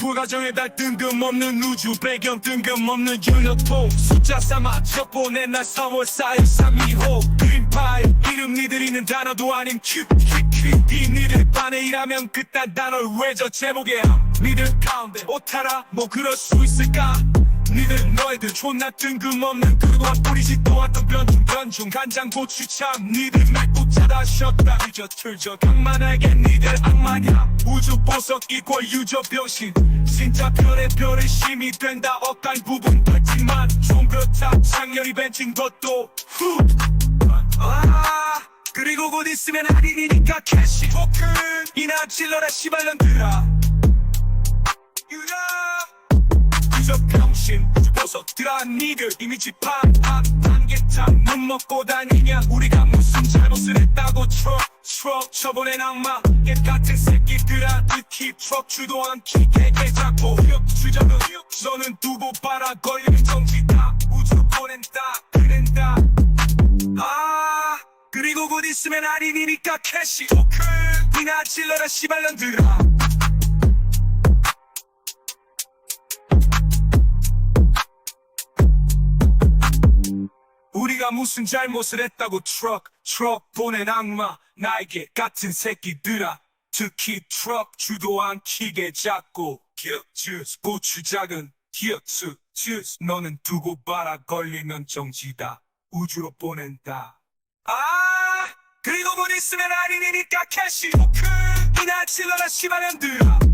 불가정의 달 뜬금없는 우주 배경 뜬금없는 연료통 숫자 삼아 첩보내 날 3월 4일 325 그린파일 이름 니들이는 단어도 아닌 큐큐큐. 이 니들 반에 일하면 그딴 단어를 왜저 제목에 함? 니들 가운데 오타라 뭐 그럴 수 있을까? 니들 너희들 존나 뜬금없는 그동안 뿌리지 또 왔던 변중 변중 간장 고추참 니들 맺고 자다 쉬었다 잊어 틀져 강만하게 니들 악마냐 우주 보석 이꼴 유저 병신 진짜 별의 별의 힘이 된다 억간 부분 좀 그렇다 창렬이 벤친 것도 후. 아, 그리고 곧 있으면 할인이니까 캐시. 토큰 이나 질러라 시발년들아 병신 우주 보석들아 니들 이미지 팡팡 한개탕 못 먹고 다니냐? 우리가 무슨 잘못을 했다고 트럭 저번엔 악마? 옛 같은 새끼들아 특히 트럭 주도한 기계게 잡고 흑 주저는 너는 두고 봐라 걸리는 정지 다 우주로 보낸다 그랜다. 아 그리고 곧 있으면 할인이니까 캐시 토큰 이나 질러라 시발년들아 무슨 잘못을 했다고 트럭 트럭 보낸 악마 나에게 같은 새끼들아. 특히 트럭 주도한 기계 잡고 기억주스 고추 작은 기억수 주스. 너는 두고 봐라 걸리면 정지다. 우주로 보낸다. 아! 그리고 곧 있으면 할인이니까 캐시. 토큰 이나 질러라 시발년들아